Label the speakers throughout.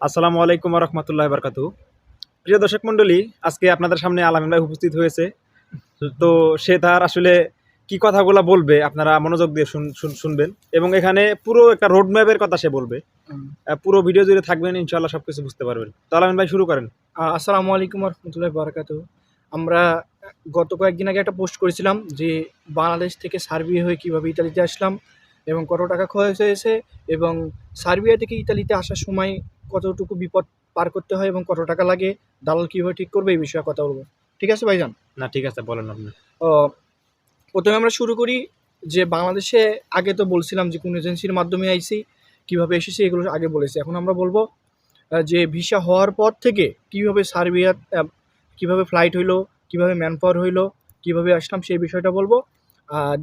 Speaker 1: আসসালামু আলাইকুম রহমতুল্লাহ বারকাতু। প্রিয় দর্শক মণ্ডলী আজকে আপনাদের সামনে আলামিন ভাই উপস্থিত হয়েছে। তো সে তার আসলে কি কথাগুলো বলবে আপনারা মনোযোগ দিয়ে শুন- শুন- শুনবেন এবং এখানে পুরো একটা রোড ম্যাপের কথা সে বলবে। পুরো ভিডিও জুড়ে থাকবেন ইনশাল্লাহ সব কিছু বুঝতে পারবেন। তো আলামিন ভাই শুরু করেন।
Speaker 2: আসসালামু আলাইকুম রহমতুল্লাহ বারাকাতু। আমরা গত কয়েকদিন আগে একটা পোস্ট করেছিলাম যে বাংলাদেশ থেকে সার্বিয়া হয়ে কীভাবে ইতালিতে আসলাম এবং কত টাকা খরচ হয়েছে এবং সার্বিয়া থেকে ইতালিতে আসার সময় কতটুকু বিপদ পার করতে হয় এবং কত টাকা লাগে দালাল কীভাবে ঠিক করবে এই বিষয়ে কথা বলব। ঠিক আছে ভাইজান?
Speaker 1: না ঠিক আছে বলেন আপনি।
Speaker 2: ও, প্রথমে আমরা শুরু করি যে বাংলাদেশে আগে তো বলছিলাম যে কোন এজেন্সির মাধ্যমে আইসি কীভাবে এসেছি এগুলো আগে বলেছি। এখন আমরা বলব যে ভিসা হওয়ার পর থেকে কীভাবে সার্বিয়া কীভাবে ফ্লাইট হইল কীভাবে ম্যান পাওয়ার হইল কীভাবে আসলাম সেই বিষয়টা বলব।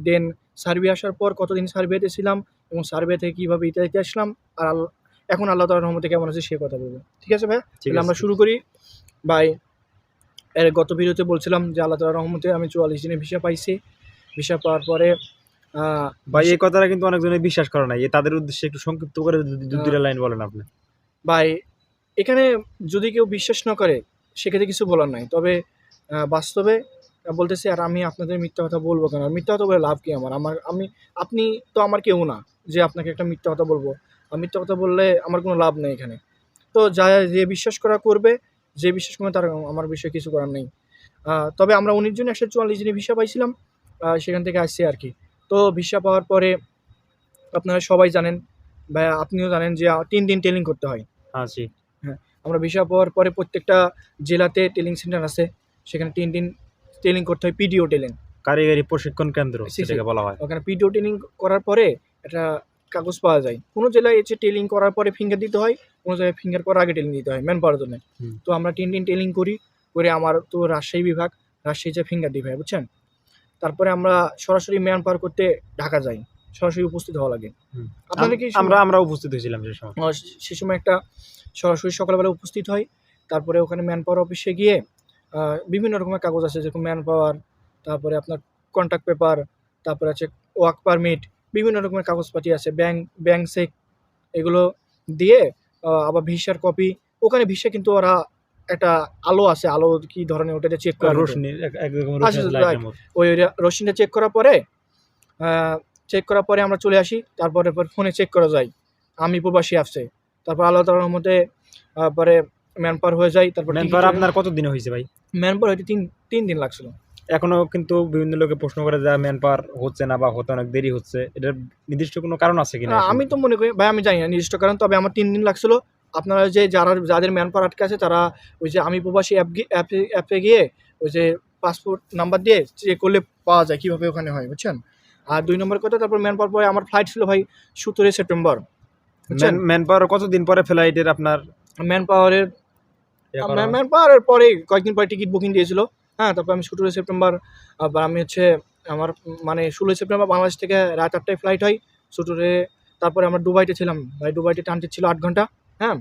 Speaker 2: দেন সার্বিয়া আসার পর কতদিন সার্বিয়াতে ছিলাম এবং সার্বিয়া থেকে কীভাবে ইতালিতে আসলাম আর এখন আল্লাহ তালার রহমতে কেমন আছে সে কথা বলব। ঠিক আছে ভাই? তাহলে আমরা শুরু করি। বাই এর গত ভিডিওতে বলছিলাম যে আল্লাহ তালার রহমতে আমি চুয়াল্লিশ দিনে ভিসা পাইছি। ভিসা পাওয়ার পরে
Speaker 1: ভাই এই কথাটা কিন্তু অনেকজনে বিশ্বাস করে নাই। এ তাদের উদ্দেশ্যে একটু সংক্ষিপ্ত করে দু- দু- লাইন বলেন আপনি।
Speaker 2: ভাই এখানে যদি কেউ বিশ্বাস না করে সেক্ষেত্রে কিছু বলার নাই। তবে বাস্তবে বলতেছি আর আমি আপনাদের মিথ্যা কথা বলব কেন? আর মিথ্যা কথা বলে লাভ কি আমার? আমার আমি আপনি তো আমার কেউ না যে আপনাকে একটা মিথ্যা কথা বলব। মিথ্যা কথা বললে আমার কোনো লাভ নেই এখানে। তো যা যে বিশ্বাস করা করবে যে বিশ্বাস করবে তার আমার বিষয়ে কিছু করার নেই। তবে আমরা উনিশ জন একশো চুয়াল্লিশ দিনে ভিসা পাইছিলাম সেখান থেকে আসছি আর কি। তো ভিসা পাওয়ার পরে আপনারা সবাই জানেন বা আপনিও জানেন যে তিন দিন টেলিং করতে হয়।
Speaker 1: হ্যাঁ জি।
Speaker 2: আমরা ভিসা পাওয়ার পরে প্রত্যেকটা জেলাতে টেলিং সেন্টার আছে সেখানে তিন দিন টেলিং করতে হয় পিডিও টেলিং
Speaker 1: কারিগরি প্রশিক্ষণ কেন্দ্র। সেটাকে বলা হয়।
Speaker 2: ওখানে পিডিও টেলিং করার পরে একটা কাগজ পাওয়া যায়। কোনো জেলায় এসে টেলিং করার পরে ফিঙ্গার দিতে হয় কোনো জায়গায় ফিঙ্গার করার আগে টেলিং দিতে হয় ম্যান পাওয়ার জন্য তো আমরা তিন দিন টেলিং করি করে আমার তো রাজশাহী বিভাগ রাজশাহী যে ফিঙ্গার ভাই বুঝছেন? তারপরে আমরা সরাসরি ম্যান পাওয়ার করতে ঢাকা যাই সরাসরি উপস্থিত হওয়া লাগে। আপনাদের কি
Speaker 1: আমরা আমরা উপস্থিত হয়েছিলাম সে সময়।
Speaker 2: সে সময় একটা সরাসরি সকালবেলা উপস্থিত হয় তারপরে ওখানে ম্যান পাওয়ার অফিসে গিয়ে বিভিন্ন রকমের কাগজ আছে যেরকম ম্যান পাওয়ার তারপরে আপনার কন্ট্যাক্ট পেপার তারপরে আছে ওয়ার্ক পারমিট বিভিন্ন রকমের কাগজপাতি আছে ব্যাংক ব্যাংক চেক এগুলো দিয়ে আবার ভিসার কপি ওখানে ভিসা কিন্তু ওরা একটা আলো আছে আলো কি ধরনের ওটাতে চেক করা
Speaker 1: রোশনি।
Speaker 2: ওই রশিনটা চেক করার পরে চেক করার পরে আমরা চলে আসি তারপরে ফোনে চেক করা যায়। আমি প্রবাসী আসছে তারপর আল্লাহ তালার মধ্যে পরে ম্যানপার হয়ে যায় তারপর
Speaker 1: আপনার কত দিনে হয়েছে ভাই?
Speaker 2: ম্যান পার হইতে তিন তিন দিন লাগছিল।
Speaker 1: এখনও কিন্তু বিভিন্ন লোকে প্রশ্ন করে যে ম্যান পাওয়ার হচ্ছে না বা হতে অনেক দেরি হচ্ছে। এটার নির্দিষ্ট কোনো কারণ আছে কিনা
Speaker 2: আহ, আমি তো মনে করি ভাই আমি জানি না নির্দিষ্ট কারণ তবে আমার তিন দিন লাগছিল। আপনারা যে যারা যাদের ম্যান পাওয়ার আটকে আছে তারা ওই যে আমি প্রবাসী অ্যাপ অ্যাপে অ্যাপে গিয়ে ওই যে পাসপোর্ট নাম্বার দিয়ে চেক করলে পাওয়া যায় কীভাবে ওখানে হয় বুঝছেন? আর দুই নম্বর কথা তারপর ম্যান পাওয়ার পরে আমার ফ্লাইট ছিল ভাই সতেরোই সেপ্টেম্বর বুঝছেন?
Speaker 1: ম্যান পাওয়ার কতদিন পরে ফ্লাইটের আপনার
Speaker 2: ম্যান পাওয়ারের
Speaker 1: ইয়ে
Speaker 2: ম্যান পাওয়ারের পরে কয়েকদিন পরে টিকিট বুকিং দিয়েছিল। হ্যাঁ তারপর আমি সতেরোই সেপ্টেম্বর আমি হচ্ছে আমার মানে ষোলোই সেপ্টেম্বর বাংলাদেশ থেকে রাত আটটায় ফ্লাইট হয় সতেরোরে তারপরে আমরা দুবাইতে ছিলাম। ভাই, দুবাইতে ট্রানজিট ছিল আট ঘণ্টা হ্যাঁ?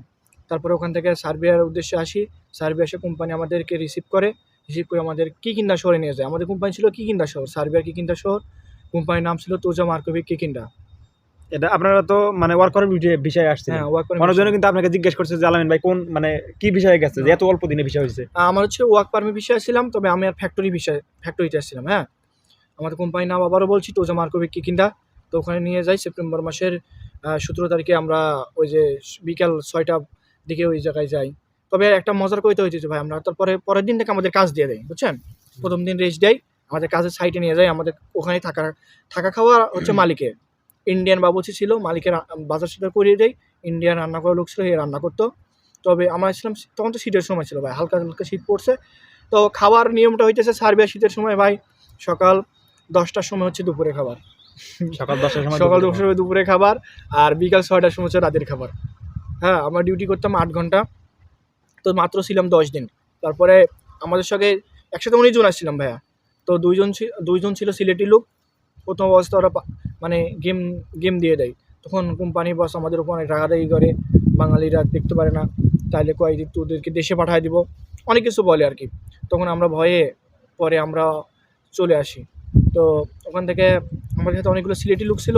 Speaker 2: তারপরে ওখান থেকে সার্বিয়ার উদ্দেশ্যে আসি। সার্বিয়া এসে কোম্পানি আমাদেরকে রিসিভ করে। রিসিভ করে আমাদের কিকিন্দা শহরে নিয়ে যায়। আমাদের কোম্পানি ছিল কিকিন্দা শহর, সার্বিয়ার কিকিন্দা শহর। কোম্পানির নাম ছিল তোজা মার্কোভিক কিকিন্দা
Speaker 1: এটা আপনারা তো মানে ওয়ার্কার বিষয়ে আসছে
Speaker 2: হ্যাঁ ওয়ার্ক
Speaker 1: মানুষজন কিন্তু আপনাকে জিজ্ঞেস করছে যে আলামিন ভাই কোন মানে কি বিষয়ে গেছে? যে এত অল্প দিনে বিষয় হয়েছে।
Speaker 2: আমার হচ্ছে ওয়ার্ক পারমিট বিষয়ে ছিলাম তবে আমি আর ফ্যাক্টরি বিষয়ে ফ্যাক্টরিতে আসছিলাম হ্যাঁ। আমাদের কোম্পানির নাম আবারও বলছি টোজা মার্কোভিক কিকিন্দা তো ওখানে নিয়ে যাই সেপ্টেম্বর মাসের সতেরো তারিখে আমরা ওই যে বিকাল ছয়টা দিকে ওই জায়গায় যাই। তবে একটা মজার কইতে হয়েছে ভাই আমরা তারপরে পরের দিন থেকে আমাদের কাজ দিয়ে দেয় বুঝছেন? প্রথম দিন রেস্ট দেয় আমাদের কাজের সাইটে নিয়ে যায় আমাদের ওখানে থাকা থাকা খাওয়া হচ্ছে মালিকের। ইন্ডিয়ান বাবুচি ছিল মালিকের বাজার সাজার করিয়ে দেয়। ইন্ডিয়ান রান্না করার লোক ছিল সে রান্না করতো। তবে আমরা ছিলাম তখন তো শীতের সময় ছিল ভাই হালকা হালকা শীত পড়ছে। তো খাওয়ার নিয়মটা হইতেছে সার্বিয়া শীতের সময় ভাই সকাল দশটার সময় হচ্ছে দুপুরে খাবার।
Speaker 1: সকাল দশটার সময়
Speaker 2: সকাল দশটার সময় দুপুরে খাবার আর বিকাল ছয়টার সময় হচ্ছে রাতের খাবার। হ্যাঁ আমরা ডিউটি করতাম আট ঘণ্টা। তো মাত্র ছিলাম দশ দিন। তারপরে আমাদের সঙ্গে একসাথে উনিশ জন আসছিলাম ভাইয়া। তো দুইজন দুইজন ছিল সিলেটি লোক প্রথম অবস্থা ওরা মানে গেম গেম দিয়ে দেয়। তখন কোম্পানি বস আমাদের উপর অনেক রাগারাগি করে বাঙালিরা দেখতে পারে না। তাইলে কয় যে তোদেরকে দেশে পাঠায় দিব। অনেক কিছু বলে আর কি। তখন আমরা ভয়ে পরে আমরা চলে আসি। তো ওখান থেকে আমার কাছে অনেকগুলো সিলেটি লোক ছিল।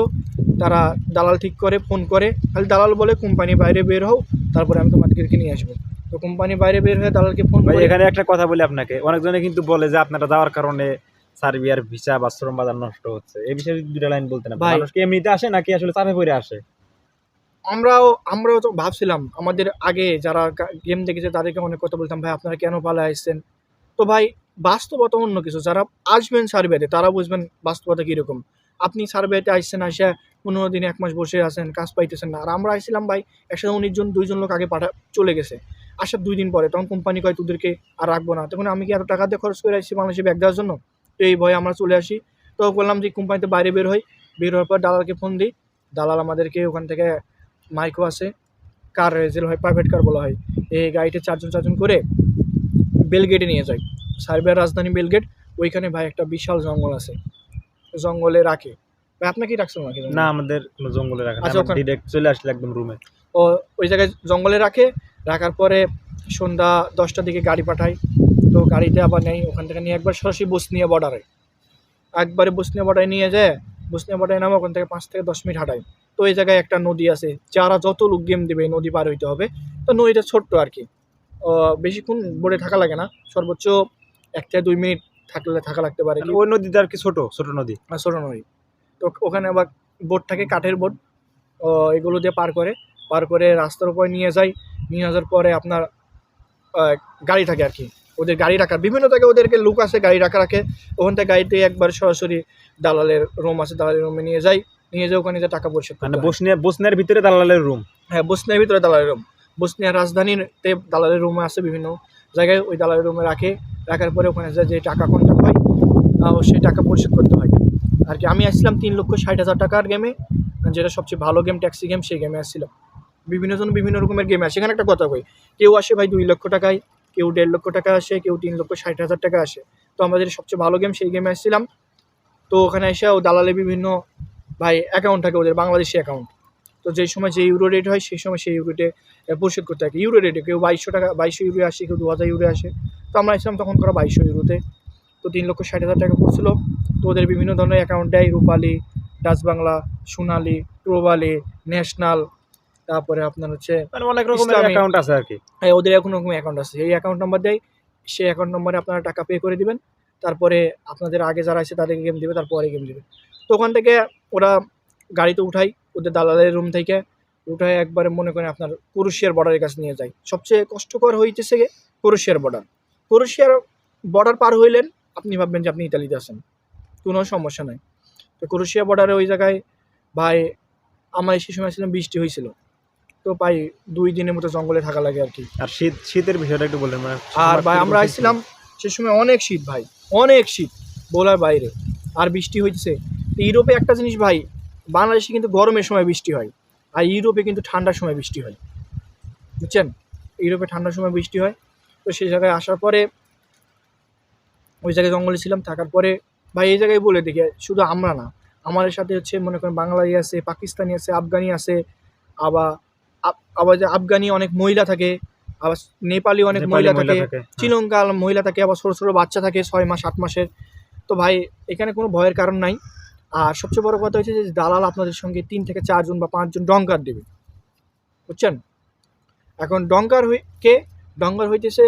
Speaker 2: তারা দালাল ঠিক করে ফোন করে। খালি দালাল বলে কোম্পানি বাইরে বের হও তারপরে আমি তোমাদেরকে নিয়ে আসব। তো কোম্পানি বাইরে বের হয়ে দালালকে ফোন করে
Speaker 1: এখানে একটা কথা বলি আপনাকে। অনেকজনে কিন্তু বলে যে আপনারা যাওয়ার কারণে সার্বিয়ার ভিসা বা শ্রম বাজার নষ্ট হচ্ছে। এই বিষয়ে দুটা লাইন আপনি।
Speaker 2: ভাই-
Speaker 1: মানুষ কি এমনিতে আসে নাকি আসলে চাপে পড়ে আসে?
Speaker 2: আমরাও আমরাও তো ভাবছিলাম আমাদের আগে যারা গেম দেখেছে তাদেরকে অনেক কথা বলতাম ভাই আপনারা কেন পালা আসছেন? তো ভাই বাস্তবতা অন্য কিছু। যারা আসবেন সার্ভেতে তারা বুঝবেন বাস্তবতা কীরকম। আপনি সার্ভেতে আসছেন আসে পনেরো দিন এক মাস বসে আছেন কাজ পাইতেছেন না। আর আমরা আসছিলাম ভাই একসাথে উনিশ জন দুইজন লোক আগে পাঠা চলে গেছে। আসার দুই দিন পরে তখন কোম্পানি কয় তোদেরকে আর রাখব না। তখন আমি কি এত টাকা দিয়ে খরচ করে আসছি বাংলাদেশে ব্যাগ দেওয়ার জন্য? তো এই ভয়ে আমরা চলে আসি। তো বললাম যে কোম্পানিতে বাইরে বের হই। বের হওয়ার পর দালালকে ফোন দিই। দালাল আমাদেরকে ওখান থেকে মাইকো আছে। কার রেজেল হয় প্রাইভেট কার বলা হয়। এই গাড়িতে চারজন চারজন করে বেলগেটে নিয়ে যায়। সার্বিয়ার রাজধানী বেলগেট ওইখানে ভাই একটা বিশাল জঙ্গল আছে। জঙ্গলে রাখে। ভাই আপনাকে কি রাখছেন নাকি?
Speaker 1: না আমাদের জঙ্গলে রাখে
Speaker 2: আচ্ছা,
Speaker 1: ডিরেক্ট চলে আসলে একদম রুমে
Speaker 2: ও ওই জায়গায় জঙ্গলে রাখে। রাখার পরে সন্ধ্যা দশটার দিকে গাড়ি পাঠায়। গাড়িতে আবার নেই ওখান থেকে নিয়ে একবার সরাসরি বসনিয়া বর্ডারে একবারে বসনিয়া বর্ডারে নিয়ে যায় বসনিয়া বর্ডারে নামে ওখান থেকে পাঁচ থেকে দশ মিনিট হাঁটায়। তো এই জায়গায় একটা নদী আছে যারা যত লোক গেম দেবে নদী পার হইতে হবে। তো নদীটা ছোট্ট আর কি। বেশিক্ষণ বোর্ডে থাকা লাগে না সর্বোচ্চ এক থেকে দুই মিনিট থাকলে থাকা লাগতে পারে
Speaker 1: ওই নদীটা আর কি ছোট ছোট নদী?
Speaker 2: আর ছোটো নদী। তো ওখানে আবার বোট থাকে কাঠের বোট। এগুলো দিয়ে পার করে পার করে রাস্তার উপরে নিয়ে যায়। নিয়ে যাওয়ার পরে আপনার গাড়ি থাকে আর কি। ওদের গাড়ি রাখার বিভিন্ন জায়গায় ওদেরকে লুক আছে গাড়ি রাখা রাখে। ওখান থেকে গাড়িতে একবার সরাসরি দালালের রুম আছে দালালের রুমে নিয়ে যাই নিয়ে যাই ওখানে যে টাকা পরিশোধ
Speaker 1: মানে। বসনিয়া বসনিয়ার ভিতরে দালালের রুম?
Speaker 2: হ্যাঁ বসনিয়ার ভিতরে দালালের রুম। বসনিয়ার রাজধানীতে দালালের রুম আছে বিভিন্ন জায়গায় ওই দালালের রুমে রাখে। রাখার পরে ওখানে যে যে টাকা কন্ট্যাক্ট হয় সেই টাকা পরিশোধ করতে হয়। আর কি আমি আসছিলাম তিন লক্ষ ষাট হাজার টাকার গেমে যেটা সবচেয়ে ভালো গেম ট্যাক্সি গেম সেই গেমে আসছিলাম। বিভিন্ন জন বিভিন্ন রকমের গেম আসে এখানে একটা কথা কই কেউ আসে ভাই দুই লক্ষ টাকায় কেউ দেড় লক্ষ টাকা আসে, কেউ তিন লক্ষ, ষাট হাজার টাকা আসে। তো আমাদের সবচেয়ে ভালো গেম সেই গেমে আসছিলাম। তো ওখানে এসে ও দালালে বিভিন্ন, ভাই অ্যাকাউন্ট থাকে ওদের বাংলাদেশি অ্যাকাউন্ট তো যেই সময় যে ইউরো রেট হয়, সেই সময় সেই ইউরোটে পরিশোধ করতে থাকে। ইউরো রেটে কেউ বাইশশো টাকা, বাইশশো ইউরো আসে, কেউ দু হাজার ইউরো আসে। তো আমরা আসলাম তখন করা বাইশশো ইউরোতে তো তিন লক্ষ, ষাট হাজার টাকা পড়ছিল। তো ওদের বিভিন্ন ধরনের অ্যাকাউন্ট দেয়। রূপালি, ডাচ বাংলা, সোনালি প্রবালি ন্যাশনাল তারপরে আপনার হচ্ছে
Speaker 1: মানে অনেক রকমের অ্যাকাউন্ট আছে আর কি।
Speaker 2: হ্যাঁ ওদের এখন রকম অ্যাকাউন্ট আছে। এই অ্যাকাউন্ট নাম্বার দেয় সেই অ্যাকাউন্ট নম্বরে আপনারা টাকা পে করে দিবেন। তারপরে আপনাদের আগে যারা আছে তাদেরকে গেম দেবে তারপরে গেম দিবে। তো ওখান থেকে ওরা গাড়িতে উঠাই ওদের দালালের রুম থেকে উঠায় একবারে মনে করেন আপনার কুরুশিয়ার বর্ডারের কাছে নিয়ে যায়। সবচেয়ে কষ্টকর হইতেছে কুরুশিয়ার বর্ডার কুরুশিয়ার বর্ডার পার হইলেন আপনি ভাববেন যে আপনি ইতালিতে আছেন। কোনো সমস্যা নাই। তো কুরুশিয়া বর্ডারে ওই জায়গায় ভাই আমার সেই সময় ছিলাম বৃষ্টি হয়েছিল তো ভাই দুই দিনের মতো জঙ্গলে থাকা লাগে আর কি।
Speaker 1: আর শীত শীতের বিষয়টা একটু বললেন মানে
Speaker 2: আর ভাই আমরা আসছিলাম সে সময় অনেক শীত ভাই অনেক শীত বলার বাইরে। আর বৃষ্টি তো ইউরোপে একটা জিনিস ভাই বাংলাদেশে কিন্তু গরমের সময় বৃষ্টি হয় আর ইউরোপে কিন্তু ঠান্ডার সময় বৃষ্টি হয়। বুঝছেন? ইউরোপে ঠান্ডার সময় বৃষ্টি হয়। তো সেই জায়গায় আসার পরে ওই জায়গায় জঙ্গলে ছিলাম থাকার পরে ভাই এই জায়গায় বলে দেখি শুধু আমরা না আমাদের সাথে হচ্ছে মনে করেন বাংলাদেশ আছে পাকিস্তানি আছে আফগানি আছে আবার আবার আফগানি অনেক মহিলা থাকে আবার নেপালি অনেক মহিলা থাকে
Speaker 1: হ্যাঁ।
Speaker 2: শ্রীলঙ্কার মহিলা থাকে আবার ছোটো ছোটো বাচ্চা থাকে ছয় মাস আট মাসের। তো ভাই এখানে কোনো ভয়ের কারণ নাই। আর সবচেয়ে বড় কথা হচ্ছে যে দালাল আপনাদের সঙ্গে তিন থেকে চারজন বা পাঁচজন ডঙ্কার দেবে। বুঝছেন? এখন ডঙ্কার কে? ডঙ্কার হইতেছে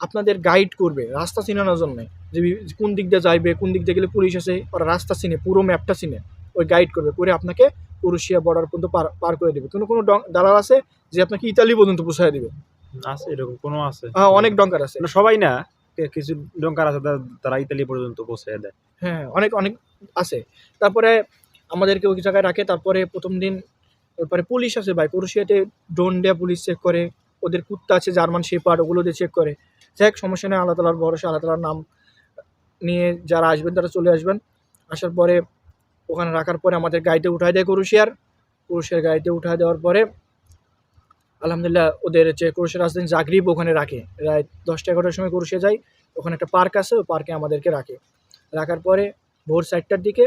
Speaker 2: আপনাদের গাইড করবে রাস্তা চিনানোর জন্য। যে কোন দিক দিয়ে যাইবে কোন দিক দিয়ে গেলে পুলিশ আছে ওরা রাস্তা চিনে পুরো ম্যাপটা চিনে ওই গাইড করবে করে আপনাকে কুরুশিয়া বর্ডার পর্যন্ত পার পার করে দেবে। কোনো কোনো দালাল আছে যে আপনাকে ইতালি পর্যন্ত পৌঁছায় দেবে?
Speaker 1: আছে এরকম কোনো আছে।
Speaker 2: হ্যাঁ, অনেক ডঙ্কার আছে।
Speaker 1: না, সবাই না কিছু ডঙ্কার আছে তারা- ইতালি পর্যন্ত পৌঁছে দেয়।
Speaker 2: হ্যাঁ অনেক অনেক আছে। তারপরে আমাদেরকে ওই জায়গায় রাখে তারপরে প্রথম দিন তারপরে পুলিশ আছে ভাই কুরুশিয়াতে ড্রোন দেয়া পুলিশ চেক করে ওদের কুত্তা আছে জার্মান শেপার্ড ওগুলো দিয়ে চেক করে। যাই হোক সমস্যা নেই আল্লাহ তালার ভরসা আল্লাহ তালার নাম নিয়ে যারা আসবেন তারা চলে আসবেন। আসার পরে ওখানে রাখার পরে আমাদের গাড়িতে উঠায় দেয় কুরুশিয়ার কুরুশিয়ার গাড়িতে উঠায় দেওয়ার পরে আলহামদুলিল্লাহ ওদের যে কুরুশিয়ার রাজধানী জাগরিব ওখানে রাখে। রায় দশটা এগারোটার সময় কুরুশিয়া যায়, ওখানে একটা পার্ক আছে, ওই পার্কে আমাদেরকে রাখে। রাখার পরে ভোর চারটার দিকে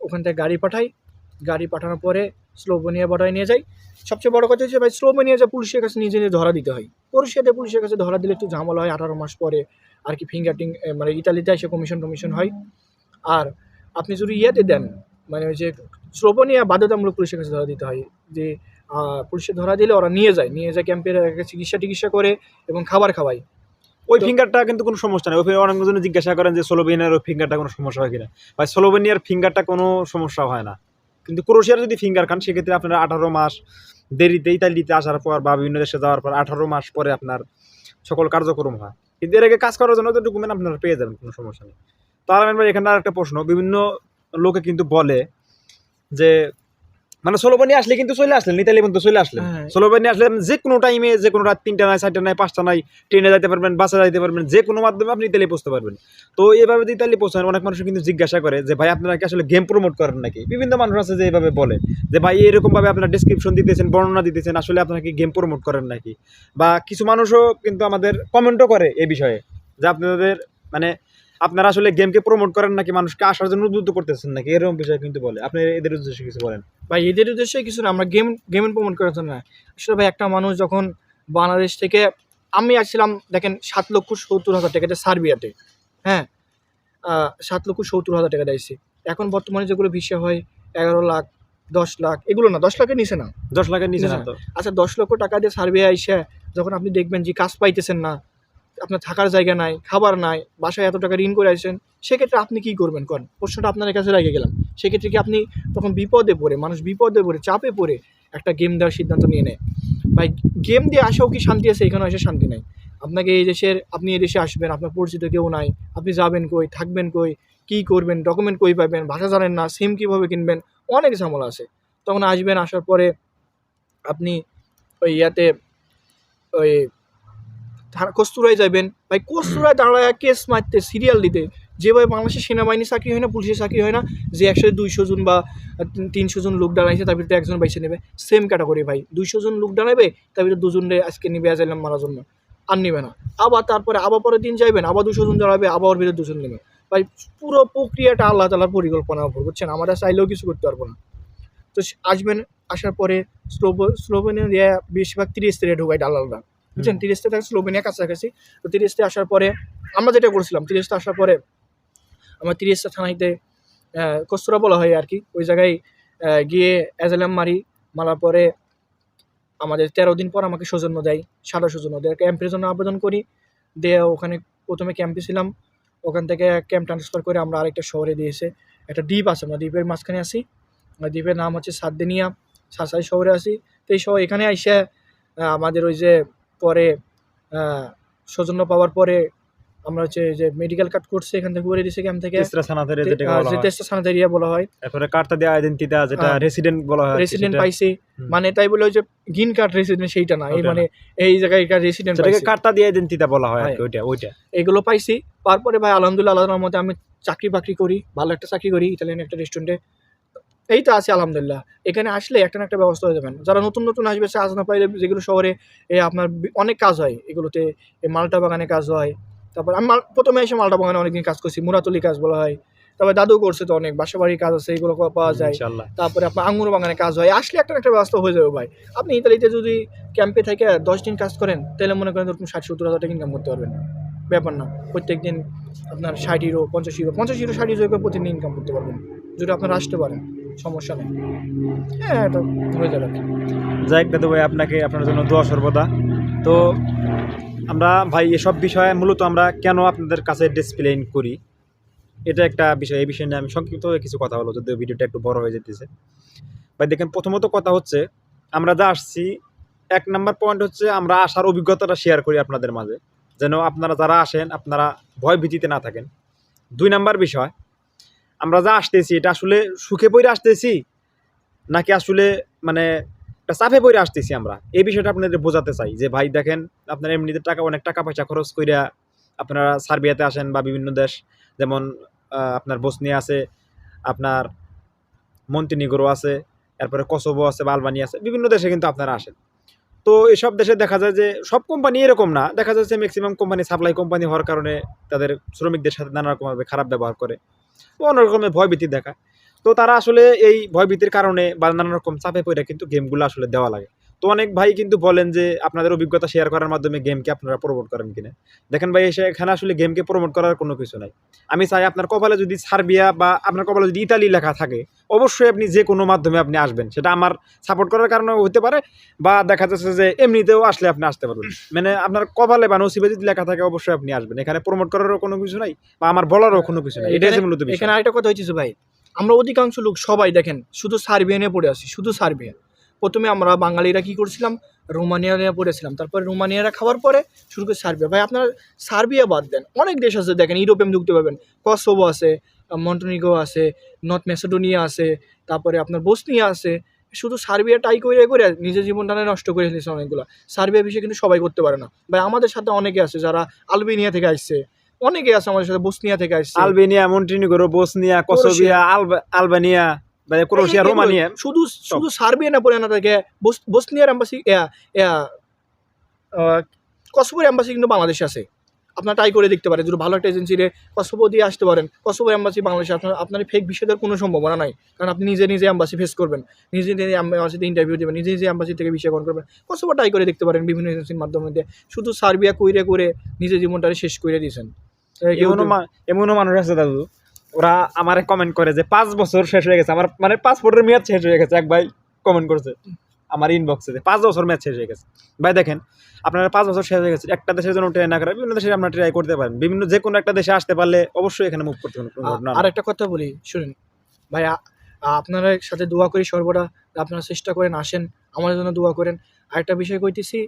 Speaker 2: ওখান থেকে গাড়ি পাঠাই। গাড়ি পাঠানোর পরে স্লোভেনিয়া বর্ডারে নিয়ে যাই। সবচেয়ে বড় কথা হচ্ছে ভাই, স্লোভেনিয়া যে পুলিশের কাছে নিজে নিজে ধরা দিতে হয়। ক্রোয়েশিয়াতে পুলিশের কাছে ধরা দিলে একটু ঝামেলা হয়, আঠারো মাস পরে আর কি ফিঙ্গার টিং মানে ইতালিতে এসে কমিশন টমিশন হয়। আর আপনি যদি ইয়েতে দেন মানে ওই যে স্লোভেনিয়া বাধ্যতামূলক পুলিশের কাছে ধরা দিতে হয় যে পুলিশে ধরা দিলে ওরা নিয়ে যায় নিয়ে যায় ক্যাম্পের চিকিৎসা টিকিৎসা করে এবং খাবার খাওয়ায়।
Speaker 1: ওই ফিঙ্গারটা কিন্তু কোনো সমস্যা নেই। ওই অনেকজন জিজ্ঞাসা করেন যে স্লোভেনিয়ার ওই ফিঙ্গারটা কোনো সমস্যা হয় কিনা? বা স্লোভেনিয়ার ফিঙ্গারটা কোনো সমস্যা হয় না। কিন্তু ক্রোশিয়ার যদি ফিঙ্গার খান সেক্ষেত্রে আপনার আঠারো মাস দেরিতে ইতালিতে আসার পর বা বিভিন্ন দেশে যাওয়ার পর আঠারো মাস পরে আপনার সকল কার্যক্রম হয়। কিন্তু এর আগে কাজ করার জন্য তো ডকুমেন্ট আপনারা পেয়ে যাবেন কোনো সমস্যা নেই। তো আলমেন ভাই এখানে আর একটা প্রশ্ন। বিভিন্ন লোকে কিন্তু বলে যে মানে স্লোভেনিয়া আসলে কিন্তু চলে আসলেন ইতালি পর্যন্ত চলে আসলেন।
Speaker 2: হ্যাঁ।
Speaker 1: স্লোভেনিয়া আসলে যে কোনো টাইমে যে কোনো রাত তিনটা নাই চারটা নাই পাঁচটা নাই ট্রেনে যাইতে পারবেন বাসে যাইতে পারবেন যে কোনো মাধ্যমে আপনি ইতালি পৌঁছতে পারবেন। তো এইভাবে ইতালি পৌঁছান অনেক মানুষ কিন্তু জিজ্ঞাসা করে যে ভাই আপনারা কি আসলে গেম প্রমোট করেন নাকি? বিভিন্ন মানুষ আছে যে এইভাবে বলে যে ভাই এরকম ভাবে আপনারা ডিসক্রিপশন দিতেছেন বর্ণনা দিতেছেন আসলে আপনারা কি গেম প্রমোট করেন নাকি? বা কিছু মানুষও কিন্তু আমাদের কমেন্টও করে এই বিষয়ে যে আপনাদের মানে আপনারা আসলে গেমকে প্রমোট করেন নাকি মানুষকে আসার জন্য উদ্বুদ্ধ করতেছেন নাকি? এরকম বিষয় কিন্তু বলে। আপনি এদের উদ্দেশ্যে কিছু বলেন।
Speaker 2: ভাই এদের উদ্দেশ্যে কিছু না আমরা গেম গেম প্রমোট করার জন্য না। আসলে ভাই একটা মানুষ যখন বাংলাদেশ থেকে আমি আসছিলাম দেখেন সাত লক্ষ সত্তর হাজার টাকা সার্বিয়াতে। হ্যাঁ? সাত লক্ষ সত্তর হাজার টাকা দিয়েছি। এখন বর্তমানে যেগুলো ভিসা হয় এগারো লাখ দশ লাখ এগুলো না দশ লাখের নিচে না।
Speaker 1: দশ লাখের নিচে না
Speaker 2: আচ্ছা দশ লক্ষ টাকা দিয়ে সার্ভে আইসে যখন আপনি দেখবেন যে কাজ পাইতেছেন না আপনার থাকার জায়গা নাই, খাবার নাই, বাসায় এত টাকা ঋণ করে আসছেন, সেক্ষেত্রে আপনি কি করবেন? কোন, প্রশ্নটা আপনার কাছে রেখে গেলাম। সেক্ষেত্রে কি আপনি তখন বিপদে পড়ে, মানুষ বিপদে পড়ে, চাপে পড়ে একটা গেম দেওয়ার সিদ্ধান্ত নিয়ে নেয়? ভাই গেম দিয়ে আসাও কি শান্তি আছে? এখানেও এসে শান্তি নাই। আপনাকে এই দেশের, আপনি এই দেশে আসবেন, আপনার পরিচিত কেউ নাই, আপনি যাবেন কই, থাকবেন কই, কী করবেন ডকুমেন্ট কই পাবেন, ভাষা জানেন না সিম কীভাবে কিনবেন, অনেক ঝামেলা আছে। তখন আসবেন, আসার পরে আপনি ওই ইয়াতে ওই কস্তুরায় যাবেন ভাই, কস্তুরায় দাঁড়ায় কেস মারতে, সিরিয়াল দিতে। যেভাবে বাংলাদেশের সেনাবাহিনী চাকরি হয় না, পুলিশের চাকরি হয় না, যে একশো দুইশো জন বা তিন- তিনশো জন লোক দাঁড়াইছে, তার ভিতরে একজন বাইসে নেবে। সেম ক্যাটাগরি ভাই। দুইশো জন লোক দাঁড়াবে তার ভিতরে দুজন আজকে নিবে আজাইলাম মারার জন্য। আর নিবে না। আবার তারপরে, আবার পরের দিন যাইবেন, আবার দুশো জন দাঁড়াবে, আবার ভিতরে দুজন নেবে। ভাই, পুরো প্রক্রিয়াটা আল্লাহ তালার পরিকল্পনার উপর, বুঝছেন? আমরা চাইলেও কিছু করতে পারব না। তো আসবেন, আসার পরে স্লোভ স্লোভেনিয়া বেশিরভাগ তিরিশতে রেট ঢুকাই দালালরা। বুঝছেন? তিরিশতে থাকে স্লোভেনিয়া কাছাকাছি। তো তিরিশতে আসার পরে আমরা যেটা করেছিলাম তিরিশতে আসার পরে আমার তিরিশটা থানাইতে কস্তুরা বলা হয় আর কি ওই জায়গায় গিয়ে অ্যাজালাম মারি মারার পরে আমাদের তেরো দিন পর আমাকে সৌজন্য দেয় সাদা সৌজন্য দেয়। ক্যাম্পের জন্য আবেদন করি দিয়ে ওখানে প্রথমে ক্যাম্পে ছিলাম। ওখান থেকে ক্যাম্প ট্রান্সফার করে আমরা আরেকটা শহরে দিয়েছে। একটা দ্বীপ আছে আমরা দ্বীপের মাঝখানে আসি দ্বীপের নাম হচ্ছে সাতদিনিয়া সাসাই শহরে আসি তো এই শহর এখানে আইসে আমাদের ওই যে পরে সৌজন্য পাওয়ার পরে আমরা হচ্ছে যে মেডিকেল কার্ড করছে এখান থেকে করে দিয়েছে ক্যাম্প থেকে।
Speaker 1: তেসরা সানাতের যেটা বলা হয়।
Speaker 2: যেটা সানাতেরিয়া বলা হয়।
Speaker 1: তারপরে কার্ডটা দেওয়া আইডেন্টিটা যেটা
Speaker 2: হ্যাঁ।
Speaker 1: রেসিডেন্ট বলা হয়
Speaker 2: রেসিডেন্ট। পাইছি। মানে তাই বলে ওই যে গ্রিন কার্ড রেসিডেন্ট সেইটা না এই মানে এই জায়গায় রেসিডেন্ট
Speaker 1: সেটাকে
Speaker 2: পাইছি।
Speaker 1: কার্ডটা দিয়ে আইডেন্টিটা বলা হয় আর
Speaker 2: হ্যাঁ।
Speaker 1: ওইটা ওইটা।
Speaker 2: এগুলো পাইছি। তারপরে ভাই আলহামদুলিল্লাহ আল্লাহর মধ্যে আমি চাকরি বাকরি করি ভালো একটা চাকরি করি ইতালিয়ান একটা রেস্টুরেন্টে এই তো আছে আলহামদুলিল্লাহ। এখানে আসলে একটা না একটা ব্যবস্থা হয়ে যাবেন যারা নতুন নতুন আসবে সে আজ না পাইলে যেগুলো শহরে এ আপনার অনেক কাজ হয়। এগুলোতে মালটা বাগানে কাজ হয়। তারপর আমি প্রথমে এসে মালটা বাগানে অনেকদিন কাজ করছি মুরাতলি কাজ বলা হয়। তারপর দাদু করছে তো অনেক বাসা বাড়ির কাজ আছে এগুলো পাওয়া যায়। তারপরে আপনার আঙুর বাগানে কাজ হয়। আসলে একটা একটা ব্যবস্থা হয়ে যাবে ভাই। আপনি ইতালিতে যদি ক্যাম্পে থেকে দশ দিন কাজ করেন তাহলে মনে করেন এরকম ষাট সত্তর হাজার টাকা ইনকাম করতে পারবেন। ব্যাপার না। প্রত্যেক দিন আপনার ষাট ইউরো পঞ্চাশ ইউরো পঞ্চাশ ইউরো ষাট ইউরো প্রতিদিন ইনকাম করতে পারবেন। যদি আপনারা আসতে পারেন। সমস্যা নেই। হ্যাঁ এটা হয়ে যাবে
Speaker 1: যাই দাদু ভাই, আপনাকে আপনার জন্য দোয়া সর্বদা। তো আমরা ভাই, এসব বিষয়ে মূলত আমরা কেন আপনাদের কাছে ডিসপ্লেইন করি? এটা একটা বিষয়। এই বিষয় নিয়ে আমি সংক্ষিপ্তভাবে কিছু কথা বলব, যদিও ভিডিওটা একটু বড় হয়ে যেতেছে। ভাই, দেখেন, প্রথমত কথা হচ্ছে, আমরা যা আসছি, এক নাম্বার পয়েন্ট হচ্ছে, আমরা আসার অভিজ্ঞতাটা শেয়ার করি আপনাদের মাঝে। যেন আপনারা যারা আসেন, আপনারা ভয় ভীতিতে না থাকেন। দুই নাম্বার বিষয় আমরা যা আসতেছি, এটা আসলে সুখে পড়ে আসতেছি? নাকি আসলে মানে একটা চাপে পড়ে আসতেছি আমরা? এই বিষয়টা আপনাদের বোঝাতে চাই যে, ভাই দেখেন, আপনার এমনিতে টাকা, অনেক টাকা পয়সা খরচ কইরা আপনারা সার্বিয়াতে আসেন বা বিভিন্ন দেশ, যেমন আপনার বসনিয়া আছে, আপনার মন্টিনিগ্রো আছে, এরপরে কসোভো আছে বা আলবানি আছে, বিভিন্ন দেশে কিন্তু আপনারা আসেন। তো এসব দেশে দেখা যায় যে, সব কোম্পানি এরকম না, দেখা যাচ্ছে ম্যাক্সিমাম কোম্পানি সাপ্লাই কোম্পানি হওয়ার কারণে তাদের শ্রমিকদের সাথে নানা রকমভাবে খারাপ ব্যবহার করে। তো অন্য রকমের ভয়ভীতি দেখায়। তো তারা আসলে এই ভয়ভীতির কারণে বা নানা রকম চাপে পড়ে কিন্তু গেমগুলো আসলে দেওয়া লাগে। তো অনেক ভাই কিন্তু বলেন যে আপনাদের অভিজ্ঞতা শেয়ার করার মাধ্যমে গেমকে আপনারা প্রমোট করেন কিনা। দেখেন ভাই এসে এখানে আসলে গেমকে প্রমোট করার কোনো কিছু নাই। আমি চাই আপনার কপালে যদি সার্বিয়া বা আপনার কপালে যদি ইতালি লেখা থাকে অবশ্যই আপনি যে কোনো মাধ্যমে আপনি আসবেন। সেটা আমার সাপোর্ট করার কারণে হতে পারে বা দেখা যাচ্ছে যে এমনিতেও আসলে আপনি আসতে পারবেন। মানে আপনার কপালে বা নসিবে যদি লেখা থাকে অবশ্যই আপনি আসবেন। এখানে প্রমোট করারও কোনো কিছু নাই বা আমার বলারও কোনো কিছু নাই। এটাই মূলত
Speaker 2: এখানে আরেকটা কথা হচ্ছে ভাই আমরা অধিকাংশ লোক সবাই দেখেন শুধু সার্বিয়া নিয়ে পড়ে আছি শুধু সার্বিয়া। প্রথমে আমরা বাঙালিরা কি করছিলাম? রোমানিয়া নিয়ে পড়েছিলাম। তারপরে রোমানিয়ারা খাওয়ার পরে শুরু করে সার্বিয়া। ভাই, আপনার সার্বিয়া বাদ দেন। অনেক দেশ আছে, দেখেন, ইউরোপে ঢুকতে পারবেন। কসোভো আছে, মন্টনিগো আছে, নর্থ মেসেডোনিয়া আছে, তারপরে আপনার বসনিয়া আছে। শুধু সার্বিয়া টাই করে করে নিজের জীবনটা নষ্ট করে ফেলেছে অনেকগুলো। সার্বিয়া বিষয়ে কিন্তু সবাই করতে পারে না। ভাই, আমাদের সাথে অনেকে আছে যারা আলবেনিয়া থেকে আসছে অনেকে আছে আমাদের সাথে বসনিয়া থেকে আসছে
Speaker 1: আলবেনিয়া, মন্টিনিগো, বসনিয়া, কসোভিয়া, আলবা- আলবানিয়া। ক্রোয়েশিয়া
Speaker 2: এগুলো-
Speaker 1: রোমানিয়া।
Speaker 2: শুধু শুধু সার্বিয়া না পড়ে না থাকে বসনিয়ার এম্বাসি কসোভোর এম্বাসি কিন্তু বাংলাদেশে আছে। আপনার ট্রাই করে দেখতে পারেন যদি ভালো একটা এজেন্সি রে কসোভো দিয়ে আসতে পারেন কসোভো এম্বাসি বাংলাদেশে আপনার আপনার ফেক বিষয়দের কোনো সম্ভাবনা নাই। কারণ আপনি নিজে নিজে এম্বাসি ফেস করবেন নিজে নিজে এম্বাসিতে ইন্টারভিউ দেবেন নিজে নিজে এম্বাসি থেকে বিষয় গ্রহণ করবেন। কসোভো ট্রাই করে দেখতে পারেন বিভিন্ন এজেন্সির মাধ্যমে দিয়ে। শুধু সার্বিয়া কইরে করে নিজের জীবনটা শেষ করে দিয়েছেন।
Speaker 1: এমনও এমনও মানুষ আছে দাদু। ওরা আমারে কমেন্ট করে যে পাঁচ বছর শেষ হয়ে গেছে। আমার মানে পাসপোর্টের মেয়াদ শেষ হয়ে গেছে এক ভাই কমেন্ট করছে আমার ইনবক্সে যে পাঁচ বছর মেয়াদ শেষ হয়ে গেছে। ভাই দেখেন আপনারা পাঁচ বছর শেষ হয়ে গেছে একটা দেশের জন্য ট্রাই না করে বিভিন্ন দেশে আপনারা ট্রাই করতে পারেন। বিভিন্ন যে কোনো একটা দেশে আসতে পারলে অবশ্যই এখানে মুভ করতে ঘটনা
Speaker 2: আর একটা কথা বলি শুনেন ভাই আপনার সাথে দোয়া করি সর্বদা আপনারা চেষ্টা করেন আসেন আমাদের জন্য দোয়া করেন। আরেকটা বিষয় কইতেছি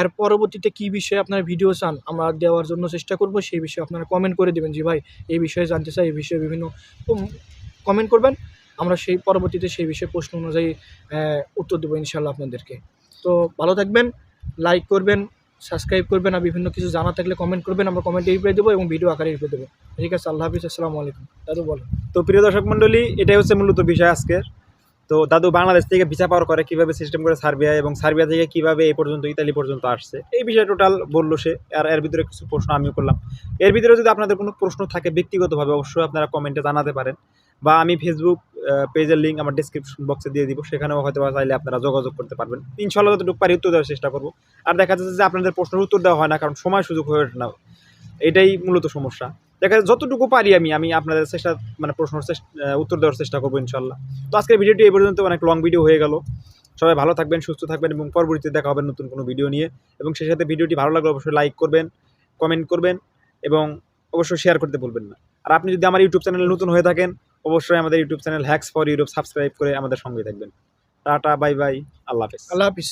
Speaker 2: এর পরবর্তীতে কি বিষয়ে আপনারা ভিডিও চান, আমরা দেওয়ার জন্য চেষ্টা করব, সেই বিষয়ে আপনারা কমেন্ট করে দেবেন যে, ভাই, এই বিষয়ে জানতে চাই, এই বিষয়ে বিভিন্ন কমেন্ট করবেন। আমরা সেই পরবর্তীতে সেই বিষয়ে প্রশ্ন অনুযায়ী উত্তর দেবো ইনশাল্লাহ আপনাদেরকে। তো ভালো থাকবেন লাইক করবেন সাবস্ক্রাইব করবেন আর বিভিন্ন কিছু জানা থাকলে কমেন্ট করবেন, আমরা কমেন্টে রিপ্লাই দেবো এবং ভিডিও আকারে রিপ্লাই দেবো। ঠিক আছে, আল্লাহ হাফিজ, আসসালামু আলাইকুম। দাদু, বলো।
Speaker 1: তো প্রিয় দর্শক মণ্ডলী, এটাই হচ্ছে মূলত বিষয় আজকের। তো দাদু বাংলাদেশ থেকে ভিসা পাওয়ার করে কীভাবে সিস্টেম করে সার্বিয়া এবং সার্বিয়া থেকে কীভাবে এই পর্যন্ত, ইতালি পর্যন্ত আসছে? এই বিষয়ে টোটাল বলল সে, আর এর ভিতরে কিছু প্রশ্ন আমিও করলাম। এর ভিতরে যদি আপনাদের কোনো প্রশ্ন থাকে ব্যক্তিগতভাবে, অবশ্যই আপনারা কমেন্টে জানাতে পারেন। বা আমি ফেসবুক পেজের লিঙ্ক আমার ডিসক্রিপশন বক্সে দিয়ে দিব, সেখানেও হয়তো চাইলে আপনারা যোগাযোগ করতে পারবেন। ইনশাল্লাহ যতটুকু পারি উত্তর দেওয়ার চেষ্টা করব। আর দেখা যাচ্ছে যে আপনাদের প্রশ্নের উত্তর দেওয়া হয় না, কারণ সময় সুযোগ হয়ে ওঠে না। এটাই মূলত সমস্যা। দেখা যতটুকু পারি আমি আমি আপনাদের চেষ্টা মানে প্রশ্ন উত্তর দেওয়ার চেষ্টা করব, ইনশাল্লাহ। তো আজকের ভিডিওটি এই পর্যন্ত, অনেক লং ভিডিও হয়ে গেল। সবাই ভালো থাকবেন, সুস্থ থাকবেন এবং পরবর্তীতে দেখা হবে নতুন কোনো ভিডিও নিয়ে। এবং সেই সাথে ভিডিওটি ভালো লাগলে অবশ্যই লাইক করবেন কমেন্ট করবেন এবং অবশ্যই শেয়ার করতে বলবেন না। আর আপনি যদি আমার ইউটিউব চ্যানেলে নতুন হয়ে থাকেন, অবশ্যই আমাদের YouTube channel hacks for Europe subscribe করে আমাদের সঙ্গে থাকবেন। টাটা বাই বাই আল্লাহ হাফেজ।
Speaker 2: আল্লাহ হাফিজ।